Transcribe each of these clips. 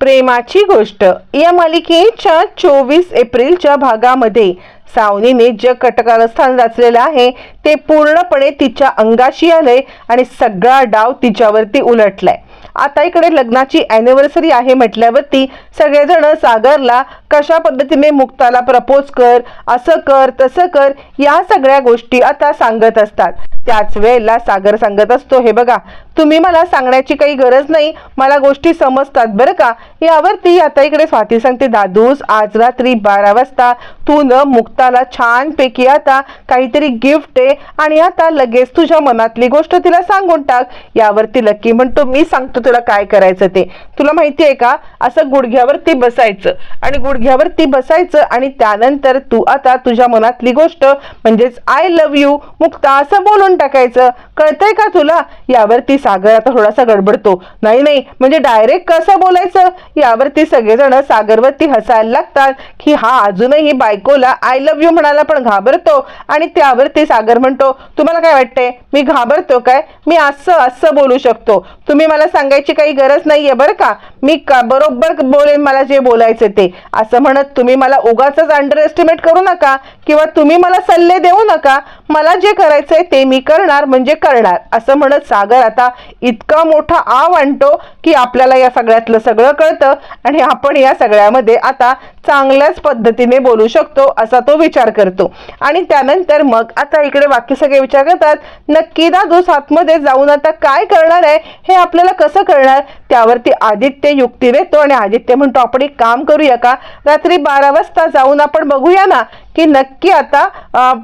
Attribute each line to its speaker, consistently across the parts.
Speaker 1: प्रेमाची गोष्ट. या मालिकेच्या चोवीस एप्रिलच्या भागामध्ये सावनीने जे कटकारस्थान रचलेलं आहे ते पूर्णपणे तिच्या अंगाशी आलंय आणि सगळा डाव तिच्यावरती उलटलाय. आता इकडे लग्नाची अॅनिव्हर्सरी आहे म्हटल्यावरती सगळेजण सागरला कशा पद्धतीने मुक्ताला प्रपोज कर असं कर तसं कर या सगळ्या गोष्टी आता सांगत असतात. त्याच वेळेला सागर सांगत असतो हे बघा तुम्ही मला सांगण्याची काही गरज नाही मला गोष्टी समजतात बरं का? यावरती आता इकडे स्वाती सांगते दादूस आज रात्री बारा वाजता तू न मुक्ताला छानपैकी आता काहीतरी गिफ्ट आहे आणि आता लगेच तुझ्या मनातली गोष्ट तिला सांगून टाक. यावरती लकी म्हणतो मी सांगतो तुला काय करायचं ते. तुला माहिती आहे का? असं गुडघ्यावरती बसायचं आणि गुडघ्यावरती बसायचं आणि त्यानंतर तू आता तुझ्या मनातली गोष्ट म्हणजेच आय लव्ह यू मुक्ता असं बोलून टाकायचं? कळतंय का तुला? यावरती सागर आता थोडासा गडबडतो. नाही नाही म्हणजे डायरेक्ट कसं बोलायचं? यावरती सगळेजण सागरवरती हसायला लागतात की हा अजूनही बायकोला आय लव्ह यू म्हणायला पण घाबरतो. आणि त्यावरती सागर म्हणतो तुम्हाला काय वाटतंय? मी घाबरतो काय? मी असं असं बोलू शकतो. तुम्ही मला सांगायची काही गरज नाहीये बरं का? मी का बरोबर बोलेन मला जे बोलायचं ते. असं म्हणत तुम्ही मला उगाच अंडर एस्टिमेट करू नका किंवा तुम्ही मला सल्ले देऊ नका. मला जे करायचंय ते मी करणार म्हणजे करणार. असं म्हणत सागर आता इतका मोठा आव आणतो की आपल्याला या सगळ्यातलं सगळं कळतं आणि आपण या सगळ्यामध्ये आता चांगल्याच पद्धतीने बोलू शकतो असा तो विचार करतो. आणि त्यानंतर मग आता इकडे बाकी सगळे विचार करतात नक्की दादूस आतमध्ये जाऊन आता काय करणार आहे हे आपल्याला कसं करणार त्यावरती आदित्य युक्ती देतो आणि आदित्य म्हणतो आपण एक काम करूया का? रात्री बारा वाजता जाऊन आपण बघूया ना की नक्की आता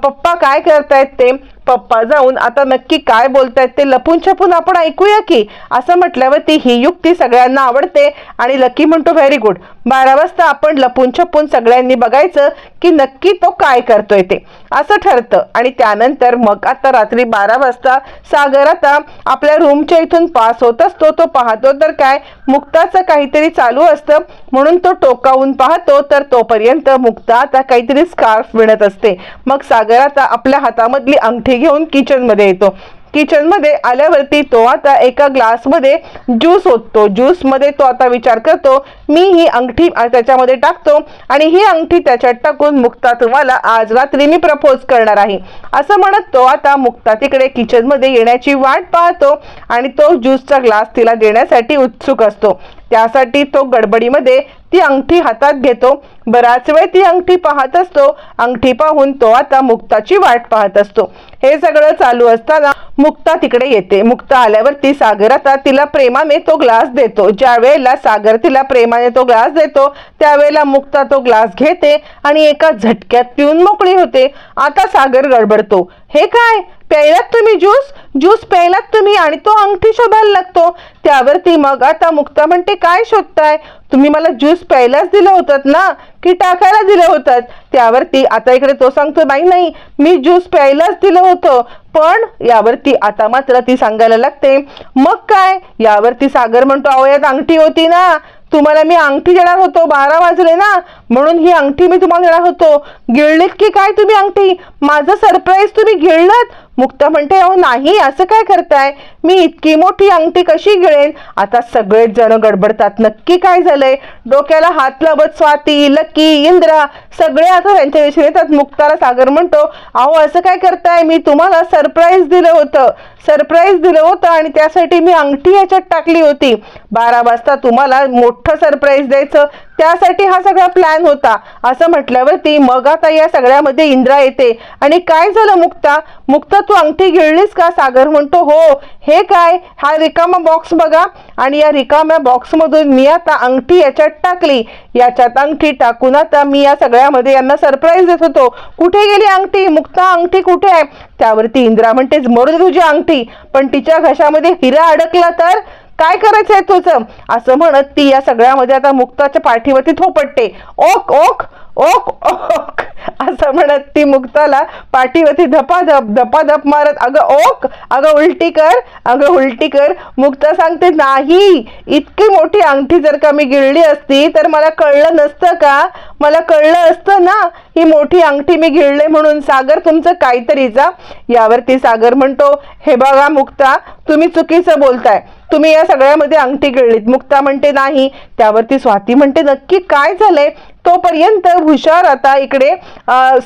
Speaker 1: पप्पा काय करतायत ते? पप्पा जाऊन आता नक्की काय बोलतायत ते लपून छपून आपण ऐकूया की? असं म्हटल्यावरती ही युक्ती सगळ्यांना आवडते आणि लकी म्हणतो व्हेरी गुड. बारा वाजता आपण लपून छपून सगळ्यांनी बघायचं की नक्की तो काय करतोय ते. असं ठरतं. आणि त्यानंतर मग आता रात्री बारा वाजता सागर आता आपल्या रूमच्या इथून पास होत असतो. तो पाहतो तर काय? मुक्ताचं काहीतरी चालू असतं. म्हणून तो टोकावून पाहतो. तर तोपर्यंत मुक्ता आता काहीतरी स्कार्फ विणत असते. मग सागर आता आपल्या हातामधली अंगठी घेऊन किचनमध्ये येतो. किचनमध्ये आल्यावरती तो आता एका ग्लासमध्ये ज्यूस ओततो. ज्यूसमध्ये तो आता विचार करतो मी ही अंगठी त्याच्यामध्ये टाकतो आणि ही अंगठी त्याच्यात टाकून मुक्ता तुम्हाला आज रात्री मी प्रपोज करणार आहे. असं म्हणत तो आता मुक्ता तिकडे किचनमध्ये येण्याची वाट पाहतो आणि तो ज्यूसचा ग्लास तिला देण्यासाठी उत्सुक असतो. त्यासाठी तो गडबडीमध्ये ती अंगठी हातात घेतो. बराच वेळ ती अंगठी पाहत असतो. अंगठी पाहून तो आता मुक्ताची वाट पाहत असतो. हे सगळं चालू असताना मुक्ता तिकडे येते. मुक्ता आल्यावर ती सागर आता तिला प्रेमाने तो ग्लास देतो. ज्या वेळेला सागर तिला प्रेमाने तो ग्लास देतो त्यावेळेला मुक्ता तो ग्लास घेते आणि एका झटक्यात पिऊन मोकळी होते. आता सागर गडबडतो. हे काय? प्यायलात तुम्ही ज्यूस ज्यूस प्यायलात तुम्ही आणि तो अंगठी शोधायला लागतो. त्यावरती मग आता मुक्ता म्हणते काय शोधताय? तुम्ही मला ज्यूस प्यायलाच दिलं होतं ना? की टाकायला दिलं होतं? त्यावरती आता इकडे तो सांगतो नाही नाही मी ज्यूस प्यायलाच दिलं होतं पण यावरती आता मात्र ती सांगायला लागते. मग काय? यावरती सागर म्हणतो अहो यात अंगठी होती ना. तुम्हाला मी अंगठी देणार होतो बारा वाजले ना. म्हणून ही अंगठी मी तुम्हाला देणार होतो. गिळलीत की काय तुम्ही अंगठी? माझं सरप्राईज तुम्ही गिळलात? मुक्ता म्हणते अहो नाही असं काय करताय? मी इतकी मोठी अंगठी कशी गिळेन? आता सगळेच जण गडबडतात. नक्की काय झालंय? डोक्याला हात लावत स्वाती लकी इंद्रा सगळे आता त्यांच्या विषयी येतात. मुक्ताला सागर म्हणतो अहो असं काय करताय? मी तुम्हाला सरप्राईज दिलं होतं. सरप्राईज दिलं होतं आणि त्यासाठी मी अंगठी याच्यात टाकली होती. बारा वाजता तुम्हाला मोठं सरप्राईज द्यायचं. त्यासाठी हा सगळा प्लॅन होता. असं म्हटल्यावरती मग आता या सगळ्यामध्ये इंद्रा येते. आणि काय झालं मुक्ता? मुक्ता तू अंगठी गिळलीस का? सागर म्हणतो हो. हे काय? हा रिकामा बॉक्स बघा. आणि या रिकाम्या बॉक्समधून मी आता अंगठी याच्यात टाकली. याच्यात अंगठी टाकून आता मी या सगळ्यामध्ये यांना सरप्राईज देत होतो. कुठे गेली अंगठी? मुक्ता अंगठी कुठे आहे? त्यावरती इंद्रा म्हणतेच मरू तुझी अंगठी. पण तिच्या घशामध्ये हिरा अडकला तर? काय करायचंय तुझं? असं म्हणत ती या सगळ्यामध्ये आता मुक्ताच्या पाठीवरती थोपटते. ओक ओक ओक ओक असं म्हणत ती मुक्ताला पाठीवरती धपाधप धपाधप मारत अगं ओक अगं उलटी कर अगं उलटी कर. मुक्ता सांगते नाही इतकी मोठी अंगठी जर का मी गिळली असती तर मला कळलं नसतं का? मला कळलं असतं ना ही मोठी अंगठी मी गिळले म्हणून. सागर तुमचं काहीतरीचा यावरती सागर म्हणतो हे बघा मुक्ता तुम्ही चुकीचं बोलताय. तुम्ही या सगळ्यामध्ये अंगठी गिळलीत. मुक्ता म्हणते नाही. त्यावरती स्वाती म्हणते नक्की काय झालंय? तोपर्यंत हुशार आता इकडे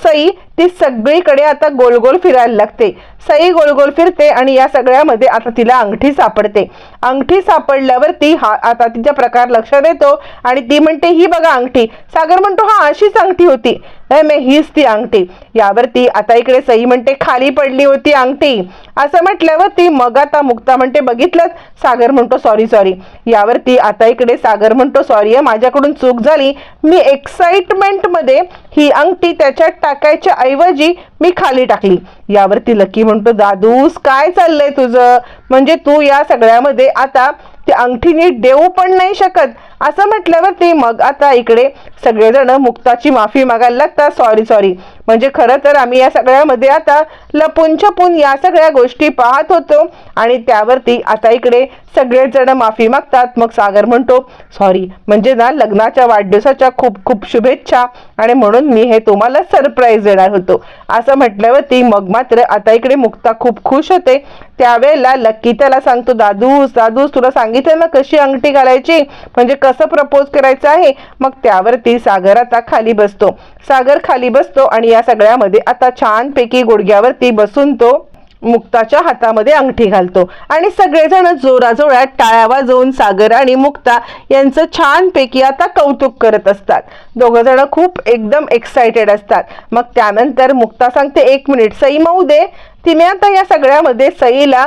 Speaker 1: सई ती सगळीकडे आता गोल गोल फिरायला लागते. सई गोल गोल फिरते आणि या सगळ्यामध्ये आता तिला अंगठी सापडते. अंगठी सापडल्यावरती हा आता तिच्या प्रकार लक्षात येतो आणि ती म्हणते ही बघा अंगठी. सागर म्हणतो हा अशीच अंगठी होती. नाही मे हीच ती अंगठी. यावरती आता इकडे सई म्हणते खाली पडली होती अंगठी. असं म्हटल्यावरती मग आता मुक्ता म्हणते बघितलं सागर म्हणतो सॉरी सॉरी. यावरती आता इकडे सागर म्हणतो सॉरी माझ्याकडून चूक झाली. मी एक्साइटमेंटमध्ये ही अंगठी त्याच्यात टाकायच्या ऐवजी मी खाली टाकली. यावरती लकी म्हणतो दादूस काय चाललंय तुझं? म्हणजे तू या सगळ्यामध्ये आता ती अंगठी नीट देऊ पण नाही शकत. असं म्हटल्यावरती मग आता इकडे सगळेजण मुक्ताची माफी मागायला लागतात. सॉरी सॉरी म्हणजे खरं तर आम्ही या सगळ्यामध्ये आता लपून छपून या सगळ्या गोष्टी पाहत होतो आणि त्यावरती आता इकडे सगळेजण माफी मागतात. मग सागर म्हणतो सॉरी म्हणजे ना लग्नाच्या वाढदिवसाच्या खूप खूप शुभेच्छा आणि म्हणून मी हे तुम्हाला सरप्राईज देणार होतो. असं म्हटल्यावरती मग मात्र आता इकडे मुक्ता खूप खुश होते. त्यावेळेला लक्की त्याला सांगतो दादूस दादूस तुला सांगितलं ना कशी अंगठी घालायची? म्हणजे कसं प्रपोज करायचं आहे? मग त्यावरती सागर आता खाली बसतो. सागर खाली बसतो आणि या सगळ्यामध्ये आता छानपैकी गुडघ्यावरती बसून तो मुक्ताच्या हातामध्ये अंगठी घालतो. आणि सगळेजण जोराजोरात टाळ्या वाजवून सागर आणि मुक्ता यांचं छानपैकी आता कौतुक करत असतात. दोघं जण खूप एकदम एक्सायटेड असतात. मग त्यानंतर मुक्ता सांगते एक मिनिट सई मऊ दे. तिने आता या सगळ्यामध्ये सईला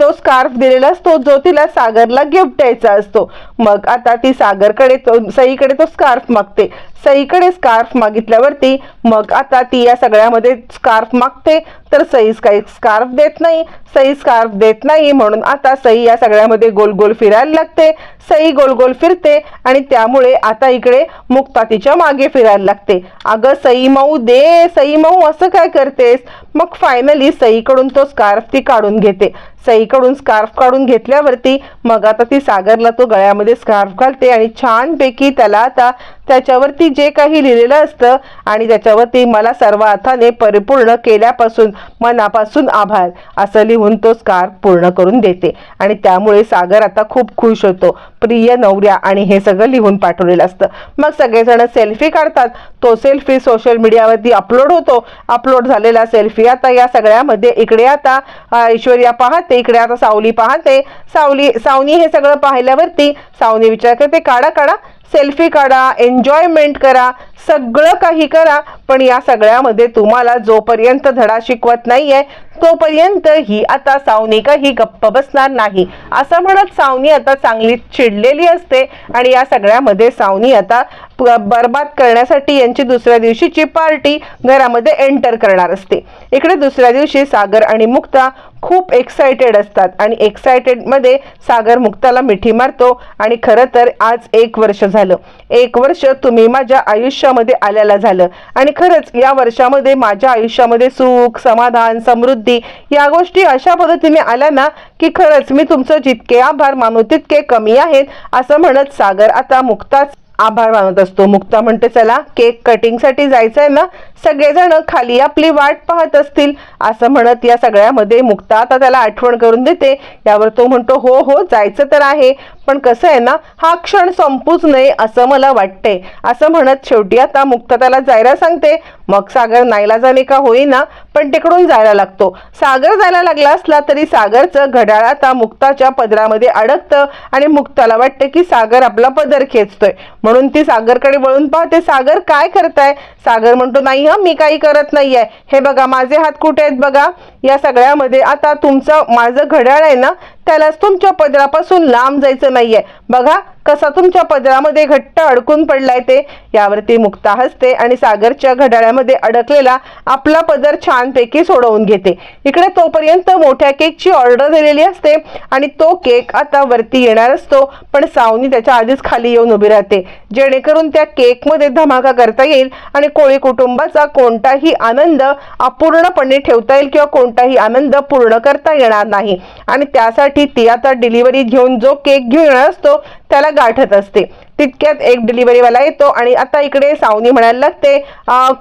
Speaker 1: तो स्कार्फ दिलेला असतो जो तिला सागरला गिफ्ट द्यायचा असतो. मग आता ती सागरकडे तो सईकडे तो स्कार्फ मागते. सईकडे स्कार्फ मागितल्यावरती मग आता ती या सगळ्यामध्ये स्कार्फ मागते. तर सई काही स्कार्फ देत नाही. सई स्कार्फ देत नाही म्हणून आता सई या सगळ्यामध्ये गोल गोल फिरायला लागते. सई गोल गोल फिरते आणि त्यामुळे आता इकडे मुक्ता तिच्यामागे फिरायला लागते. अगं सई मऊ दे सई मऊ असं काय करतेस? मग फायनली सईकडून तो स्कार्फ ती काढून घेते. सईकडून स्कार्फ काढून घेतल्यावरती मग आता ती सागरला तो गळ्यामध्ये स्कार्फ घालते आणि छानपैकी त्याला आता त्याच्यावरती जे काही लिहिलेलं असतं आणि त्याच्यावरती मला सर्व अर्थाने परिपूर्ण केल्यापासून मनापासून आभार. असं लिहून तो स्कार्फ पूर्ण करून देते. आणि त्यामुळे सागर आता खूप खुश होतो. प्रिय नवऱ्या आणि हे सगळं लिहून पाठवलेलं असतं. मग सगळेजण सेल्फी काढतात. तो सेल्फी सोशल मीडियावरती अपलोड होतो. अपलोड झालेला सेल्फी आता या सगळ्यामध्ये इकडे आता ऐश्वर्या पाहते. इकडे आता सावली पाहते. सावली सावनी हे सगळं पाहिल्यावरती सावनी विचार करते काढा काढा सेल्फी काढा एन्जॉयमेंट करा सगळं काही करा पण या सगळ्यामध्ये तुम्हाला जोपर्यंत धडा शिकवत नाहीये तोपर्यंत ही आता सावनी काही गप्प बसणार नाही. असं म्हणत सावनी आता चांगली चिडलेली असते आणि या सगळ्यामध्ये सावनी आता बरबाद करण्यासाठी यांची दुसऱ्या दिवशीची पार्टी घरामध्ये एंटर करणार असते. इकडे दुसऱ्या दिवशी सागर आणि मुक्ता खूप एक्सायटेड असतात. आणि एक्सायटेडमध्ये सागर मुक्ताला मिठी मारतो. आणि खरं तर आज एक वर्ष झालं. एक वर्ष तुम्ही माझ्या आयुष्यामध्ये आल्याला झालं. आणि खरंच या वर्षामध्ये माझ्या आयुष्यामध्ये सुख समाधान समृद्धी या गोष्टी अशा पद्धतीने आल्या ना की खरंच मी तुमचं जितके आभार मानू तितके कमी आहेत असं म्हणत सागर आता मुक्ताच आभार मानत असतो. मुक्ता म्हणते चला केक कटिंगसाठी जायचं आहे ना? सगळेजण खाली आपली वाट पाहत असतील. असं म्हणत या सगळ्यामध्ये मुक्ता आता त्याला आठवण करून देते. यावर तो म्हणतो हो हो जायचं तर आहे. पण कसं आहे ना हा क्षण संपूच नये असं मला वाटते असं म्हणत शेवटी आता मुक्ता त्याला जायला सांगते मग सागर नाईलाजाने का होईना पण तिकडून जायला लागतो. सागर जायला लागला असला तरी सागरचं घड्याळ आता मुक्ताच्या पदरामध्ये अडकतं आणि मुक्ताला वाटतं की सागर आपला पदर खेचतोय. म्हणून ती सागरकडे वळून पाहते सागर काय करताय? सागर म्हणतो नाही हं मी काही करत नाहीये. हे बघा माझे हात कुठे आहेत बघा? या सगळ्यामध्ये आता तुमचं माझं घड्याळ आहे ना त्यालाच तुमच्या पदरापासून लांब जायचं नाहीये. बघा कसा तुमच्या पदरामध्ये घट्ट अडकून पडलाय ते? यावरती मुक्ता हसते आणि सागरच्या घड्याळ्यामध्ये अडकलेला आपला पदर छानपैकी सोडवून घेते. इकडे तोपर्यंत मोठ्या केकची ऑर्डर दिलेली असते आणि तो केक आता वरती येणार असतो पण सावनी त्याच्या आधीच खाली येऊन उभी राहते. जेणेकरून त्या केकमध्ये धमाका करता येईल आणि कोळी कुटुंबाचा कोणताही आनंद अपूर्णपणे ठेवता येईल किंवा कोणताही आनंद पूर्ण करता येणार नाही. आणि त्यासाठी ती आता डिलिव्हरी घेऊन जो केक घेऊन येणार असतो त्याला गाठत असते. तितक्यात एक डिलिव्हरीवाला येतो आणि आता इकडे सावनी म्हणायला लागते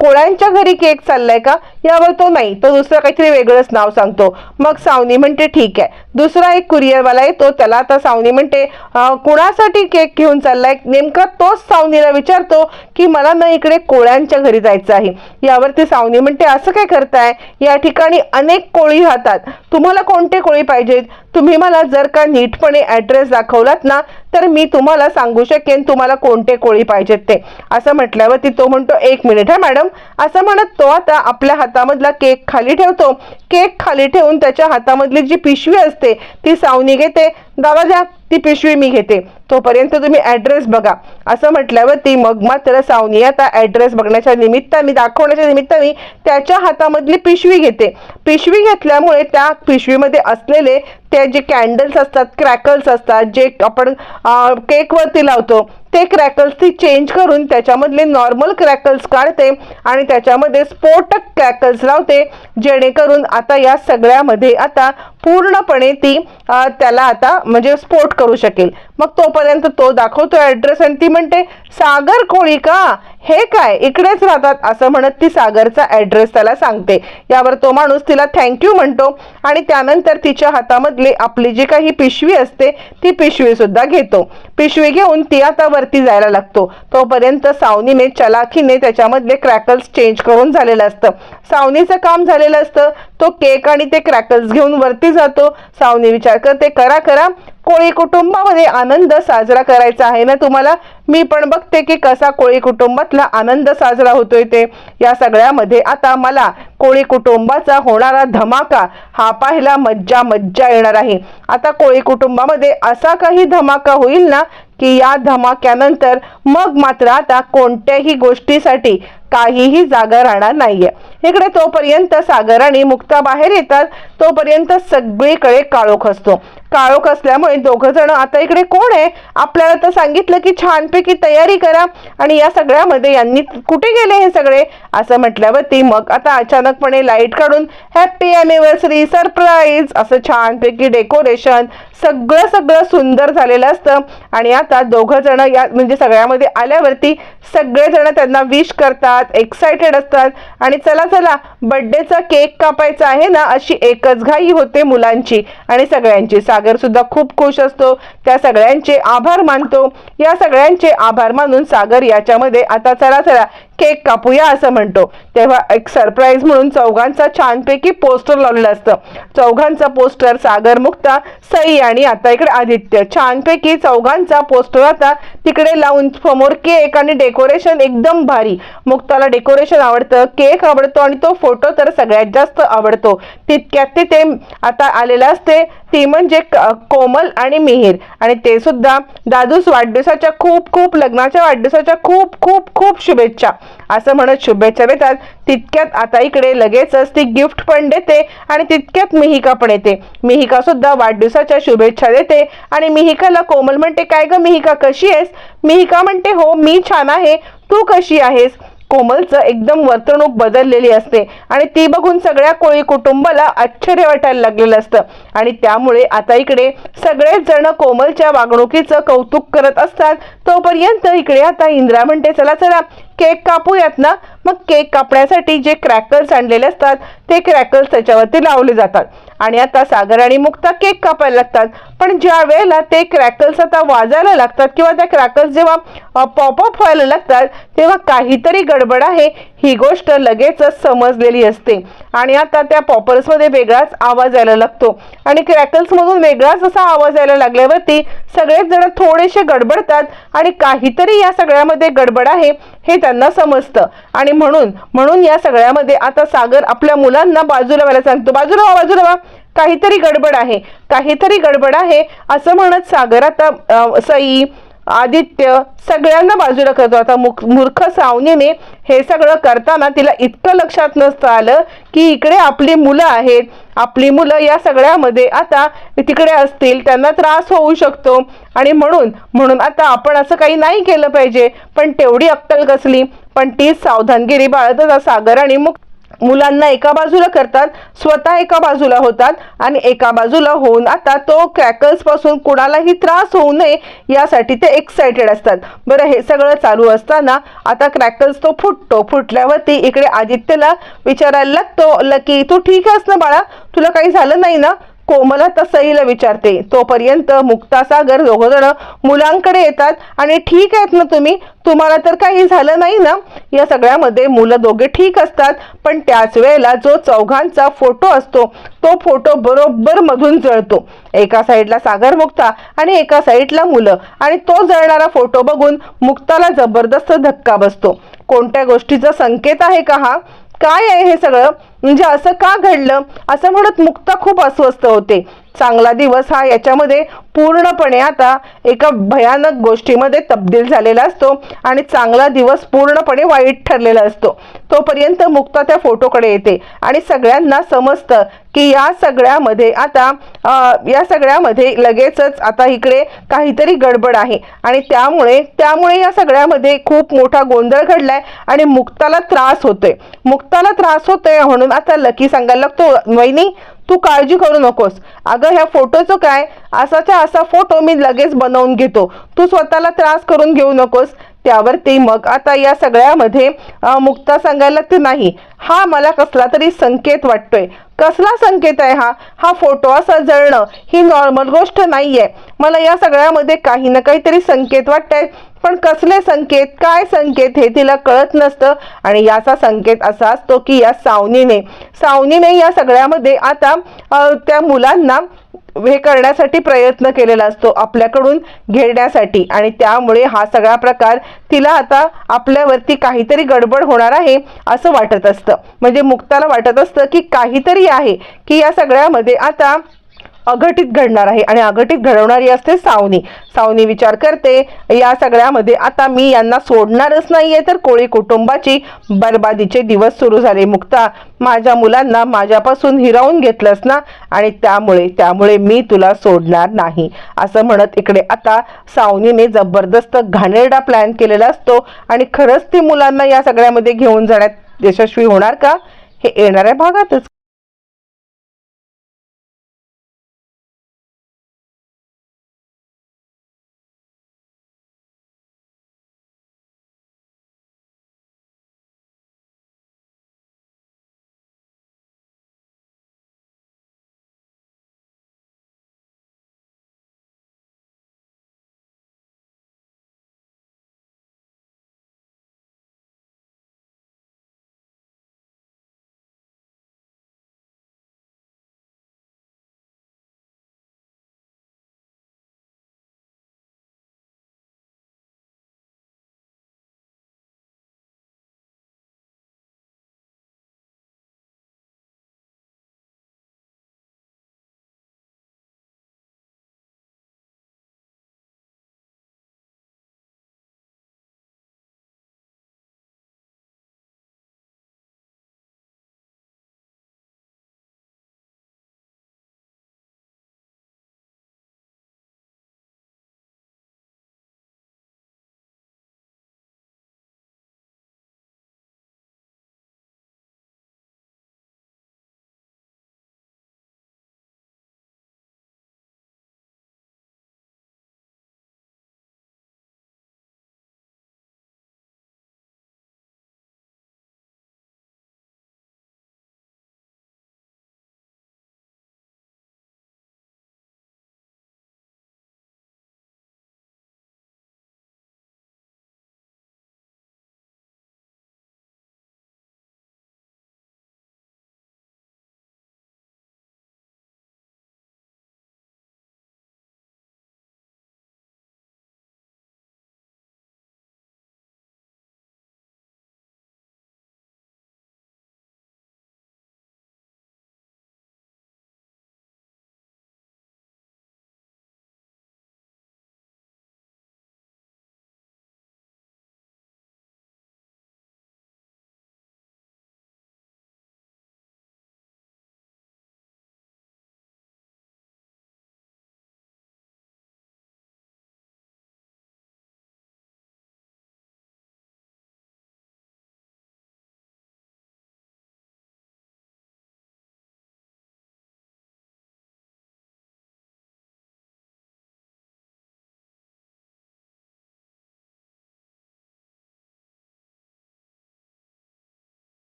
Speaker 1: कोळ्यांच्या घरी केक चाललाय का? यावर तो नाही. तो दुसरं काहीतरी वेगळंच नाव सांगतो. मग सावनी म्हणते ठीक आहे. दुसरा एक कुरिअरवाला येतो त्याला आता सावनी म्हणते कोणासाठी कुणासाठी केक घेऊन चाललाय? नेमका तोच सावनीला विचारतो की मला ना इकडे कोळ्यांच्या घरी जायचं आहे. यावरती सावनी म्हणते असं काय करताय? या ठिकाणी अनेक कोळी राहतात. तुम्हाला कोणते कोळी पाहिजेत? तुम्ही मला जर का नीटपणे ॲड्रेस दाखवलात ना तर मी तुम्हाला सांगू शकेन. तुम्हाला कोणते कोळी पाहिजेत ते? असं म्हटल्यावरती तो म्हणतो एक मिनिट हा मॅडम. असं म्हणत तो आता आपल्या हातामधला केक खाली ठेवतो. केक खाली ठेवून त्याच्या हातामधली जी पिशवी असते ती सावनी घेते. दादा द्या ती पिशवी मी घेते. तोपर्यंत तुम्ही ॲड्रेस बघा. असं म्हटल्यावरती मग मात्र सावनी आता ॲड्रेस बघण्याच्या निमित्ताने दाखवण्याच्या निमित्ताने त्याच्या हातामधली पिशवी घेते. पिशवी घेतल्यामुळे त्या पिशवीमध्ये असलेले ते जे कॅन्डल्स असतात क्रॅकल्स असतात जे आपण केकवरती लावतो ते क्रॅकल्स ती चेंज करून त्याच्यामधले नॉर्मल क्रॅकल्स काढते आणि त्याच्यामध्ये स्फोटक क्रॅकल्स लावते जेणेकरून आता या सगळ्यामध्ये आता पूर्णपणे ती त्याला आता म्हणजे स्फोट करू शकेल. मग तोपर्यंत तो दाखवतो ॲड्रेस आणि ती म्हणते सागर कोळी का हे काय? इकडेच राहतात असं म्हणत ती सागरचा ॲड्रेस त्याला सांगते. यावर तो माणूस तिला थँक्यू म्हणतो आणि त्यानंतर तिच्या हातामधली आपली जी काही पिशवी असते ती पिशवी सुद्धा घेतो. पिशवी घेऊन ती आता वर वरती जायला लागतो. तोपर्यंत सावनीने चलाखीने त्याच्यामधले क्रॅकल्स चेंज करून झालेलं असतं. सावनीचं काम झालेलं असतं. तो केक आणि ते क्रॅकल्स घेऊन वरती जातो. सावनी विचार करते करा करा. कोळी कुटुंबामध्ये आनंद साजरा करायचा आहे ना तुम्हाला? मी पण बघते की कसा कोळी कुटुंबातला आनंद साजरा होतोय ते. या सगळ्यामध्ये आता मला कोळी कुटुंबाचा होणारा धमाका हा पाहायला मज्जा मज्जा येणार आहे. आता कोळी कुटुंबामध्ये असा काही धमाका होईल ना की या धमाक्यानंतर मग मात्र आता कोणत्याही गोष्टीसाठी काहीही जागा राहणार नाहीये. इकडे तोपर्यंत सागर आणि मुक्ता बाहेर येतात तोपर्यंत सगळीकडे काळोख असतो. काळोख असल्यामुळे दोघं जण आता इकडे कोण आहे? आपल्याला तर सांगितलं की छानपैकी तयारी करा आणि या सगळ्यामध्ये यांनी कुठे गेले हे सगळे? असं म्हटल्यावरती मग आता अचानकपणे लाइट काढून हॅपी अॅनिव्हर्सरी सरप्राईज असं छानपैकी डेकोरेशन सगळं सगळं सुंदर झालेलं असतं. आणि आता दोघं जण या म्हणजे सगळ्यामध्ये आल्यावरती सगळेजण त्यांना विश करतात एक्सायटेड असतात. आणि चला चला बड्डेचा केक कापायचा आहे ना अशी एकच घाई होते मुलांची. आणि सगळ्यांची. सागर सुद्धा खूप खुश असतो. त्या सगळ्यांचे आभार मानतो. या सगळ्यांचे आभार मानून सागर याच्यामध्ये आता चला चला केक कापूया असं म्हणतो. तेव्हा एक सरप्राईज म्हणून चौघांचा छानपैकी पोस्टर लावलेलं असतं. चौघांचा पोस्टर सागर मुक्ता सई आणि आता इकडे आदित्य. छानपैकी चौघांचा पोस्टर आता तिकडे लावून समोर केक आणि डेकोरेशन एकदम भारी. मुक्ताला डेकोरेशन आवडतं केक आवडतो आणि तो फोटो तर सगळ्यात जास्त आवडतो. तितक्यात तिथे आता आलेला असते ती म्हणजे कोमल आणि मिहीर. आणि ते सुद्धा दादूस वाढदिवसाच्या खूप खूप लग्नाच्या वाढदिवसाच्या खूप खूप खूप शुभेच्छा. असं म्हणत शुभेच्छा देतात. तितक्यात आता इकडे लगेचच ती गिफ्ट पण देते आणि तितक्यात मिहिका पण येते. मिहिका सुद्धा वाढदिवसाच्या शुभेच्छा देते आणि मिहिकाला कोमल म्हणते काय ग मिहिका कशी आहेस? मिहिका म्हणते हो मी छान आहे. तू कशी आहेस? कोमलचं एकदम वर्तणूक बदललेली असते. आणि ती बघून सगळ्या कोळी कुटुंबाला आश्चर्य वाटायला लागलेलं असतं. आणि त्यामुळे आता इकडे सगळेच जण कोमलच्या वागणुकीचं कौतुक करत असतात. तोपर्यंत इकडे आता इंद्रा म्हणते चला चला केक कापूयात ना? मग केक कापण्यासाठी जे क्रॅकर्स आणलेले असतात ते क्रॅकर्स त्याच्यावरती लावले जातात. आणि आता सागर आणि मुक्ता केक कापायला लागतात. पण ज्या वेळेला ते क्रॅकर्स आता वाजायला लागतात किंवा त्या क्रॅकर्स जेव्हा पॉपअप व्हायला लागतात तेव्हा काहीतरी गडबड आहे ही गोष्ट लगेचच समजलेली असते. आणि आता त्या पॉपर्समध्ये वेगळाच आवाज यायला लागतो. आणि क्रॅकल्समधून वेगळाच असा आवाज यायला लागल्यावरती सगळेच जण थोडेसे गडबडतात आणि काहीतरी या सगळ्यामध्ये गडबड आहे हे त्यांना समजतं. आणि म्हणून म्हणून या सगळ्यामध्ये आता सागर आपल्या मुलांना बाजूला व्हायला सांगतो. बाजूला व्हा बाजूला व्हा. काहीतरी गडबड आहे. काहीतरी गडबड आहे असं म्हणत सागर आता सई आदित्य सगळ्यांना बाजूला करतो. आता मुख मूर्ख सावनीने हे सगळं करताना तिला इतकं लक्षात नसतं आलं की इकडे आपली मुलं आहेत. आपली मुलं या सगळ्यामध्ये आता तिकडे असतील त्यांना त्रास होऊ शकतो. आणि म्हणून म्हणून आता आपण असं काही नाही केलं पाहिजे. पण तेवढी अक्कल कसली? पण ती सावधानगिरी बाळगत सागर आणि मुक्त मुलांना एका बाजूला करतात स्वतः एका बाजूला होतात आणि एका बाजूला होऊन आता तो क्रॅकर्सपासून कुणालाही त्रास होऊ नये यासाठी ते एक्साइटेड असतात. बरं हे सगळं चालू असताना आता क्रॅकर्स तो फुटतो. फुटल्यावरती इकडे आदित्यला विचारायला लागतो लकी तू ठीक आहेस ना बाळा? तुला काही झालं नाही ना? कोमल सईला विचारते. तोपर्यंत मुक्तासागर दोघंजण मुलांकडे येतात आणि ठीक आहेत ना तुम्ही? तुम्हाला तर काही झालं नाही ना? या सगळ्यामध्ये मुलं दोघे ठीक असतात पण त्याच वेळेला जो चौघांचा फोटो असतो तो फोटो बरोबर मधून जळतो. एका साईडला सागर मुक्ता आणि एका साईडला मुलं आणि तो जळणारा फोटो बघून मुक्ताला जबरदस्त धक्का बसतो. कोणत्या गोष्टीचा संकेत आहे का हा? काय आहे हे सगळं? म्हणजे असं का घडलं? असं म्हणत मुक्ता खूप अस्वस्थ होते. चांगला दिवस हा याच्यामध्ये पूर्णपणे आता एका भयानक गोष्टीमध्ये तब्दील झालेला असतो आणि चांगला दिवस पूर्णपणे वाईट ठरलेला असतो. तोपर्यंत मुक्ता त्या फोटोकडे येते आणि सगळ्यांना समजतं की या सगळ्यामध्ये आता या सगळ्यामध्ये लगेचच आता इकडे काहीतरी गडबड आहे. आणि त्यामुळे त्यामुळे या सगळ्यामध्ये खूप मोठा गोंधळ घडलाय आणि मुक्ताला त्रास होतोय. मुक्ताला त्रास होतोय म्हणून आता लकी सांगायला लागतो वहिनी तू काळजी करू नकोस. अगं ह्या फोटोचं काय? असाचा असा फोटो मी लगेच बनवून घेतो. तू स्वतःला त्रास करून घेऊ नकोस. त्यावरती मग आता या सगळ्यामध्ये मुक्ता सांगायला ते नाही. हा मला कसला तरी संकेत वाटतोय. कसला संकेत आहे हा? हा फोटो असा जळणं ही नॉर्मल गोष्ट नाहीये. मला या सगळ्यामध्ये काही ना काहीतरी संकेत वाटतायत पण कसले संकेत काय संकेत हे तिला कळत नसतं. आणि याचा संकेत असा असतो की या सावनीने. सावनीने या सगळ्यामध्ये आता त्या मुलांना हे करण्यासाठी प्रयत्न केलेला असतो आपल्याकडून घेण्यासाठी. आणि त्यामुळे हा सगळा प्रकार तिला आता आपल्यावरती काहीतरी गडबड होणार आहे असं वाटत असतं. म्हणजे मुक्ताला वाटत असतं की काहीतरी आहे की या सगळ्यामध्ये आता अघटित घडणार आहे आणि अघटित घडवणारी असते सावनी. सावनी विचार करते या सगळ्यामध्ये आता मी यांना सोडणारच नाहीये तर कोळी कुटुंबाची बर्बादीचे दिवस सुरू झाले. मुक्ता माझ्या मुलांना माझ्यापासून हिरावून घेतलंस ना? आणि त्यामुळे त्यामुळे मी तुला सोडणार नाही. असं म्हणत इकडे आता सावनीने जबरदस्त घाणेरडा प्लॅन केलेला असतो आणि खरंच ती मुलांना या सगळ्यामध्ये घेऊन जाण्यात यशस्वी होणार का? हे येणाऱ्या भागातच.